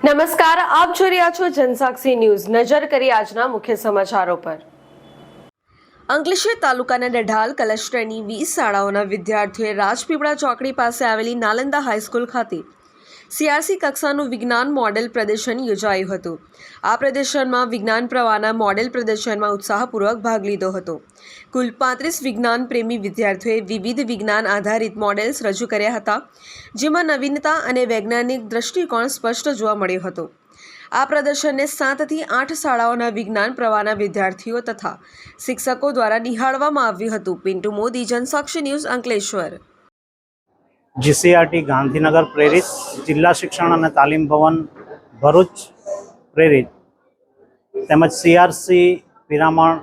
નમસ્કાર, આપ જોઈ રહ્યા છો જનસાક્ષી ન્યૂઝ. નજર કરી આજના મુખ્ય સમાચારો પર. અંકલેશ્વર તાલુકાના ડઢાલ કલસ્ટરની વીસ શાળાઓના વિદ્યાર્થીઓએ રાજપીપળા ચોકડી પાસે આવેલી નાલંદા હાઈસ્કૂલ ખાતે સીઆરસી કક્ષાનું વિજ્ઞાન મોડેલ પ્રદર્શન યોજાયું હતું. આ પ્રદર્શનમાં વિજ્ઞાન પ્રવાહના મોડેલ પ્રદર્શનમાં ઉત્સાહપૂર્વક ભાગ લીધો હતો. કુલ પાંત્રીસ વિજ્ઞાન પ્રેમી વિદ્યાર્થીઓએ વિવિધ વિજ્ઞાન આધારિત મોડેલ્સ રજૂ કર્યા હતા, જેમાં નવીનતા અને વૈજ્ઞાનિક દૃષ્ટિકોણ સ્પષ્ટ જોવા મળ્યો હતો. આ પ્રદર્શનને સાતથી આઠ શાળાઓના વિજ્ઞાન પ્રવાહના વિદ્યાર્થીઓ તથા શિક્ષકો દ્વારા નિહાળવામાં આવ્યું હતું. પિન્ટુ મોદી, જનસાક્ષી ન્યૂઝ અંકલેશ્વર. જીસીઆરટી ગાંધીનગર પ્રેરિત જિલ્લા શિક્ષણ અને તાલીમ ભવન ભરૂચ પ્રેરિત તેમજ સીઆરસી પિરામણ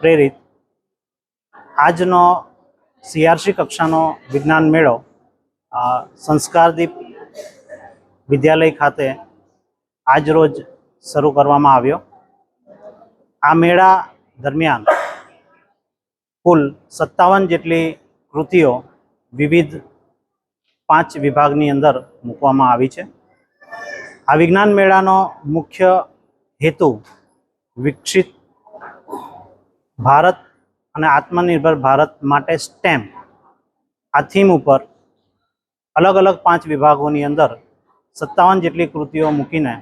પ્રેરિત આજનો સીઆરસી કક્ષાનો વિજ્ઞાન મેળો સંસ્કારદીપ વિદ્યાલય ખાતે આજરોજ શરૂ કરવામાં આવ્યો. આ મેળા દરમિયાન કુલ સત્તાવન જેટલી કૃતિઓ વિવિધ પાંચ વિભાગની અંદર મૂકવામાં આવી છે. આ વિજ્ઞાન મેળાનો મુખ્ય હેતુ વિકસિત ભારત અને આત્મનિર્ભર ભારત માટે સ્ટેમ આ થીમ ઉપર અલગ અલગ પાંચ વિભાગોની અંદર સત્તાવન જેટલી કૃતિઓ મૂકીને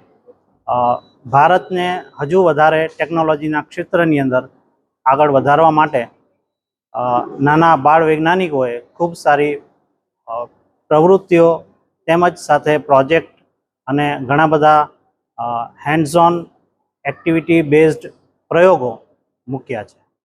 ભારતને હજુ વધારે ટેકનોલોજીના ક્ષેત્રની અંદર આગળ વધારવા માટે નાના બાળ વૈજ્ઞાનિકોએ ખૂબ સારી પ્રવૃત્તિઓ તેમજ સાથે પ્રોજેક્ટ અને ઘણા બધા હેન્ડઝોન એક્ટિવિટી બેઝડ પ્રયોગો મૂક્યા છે.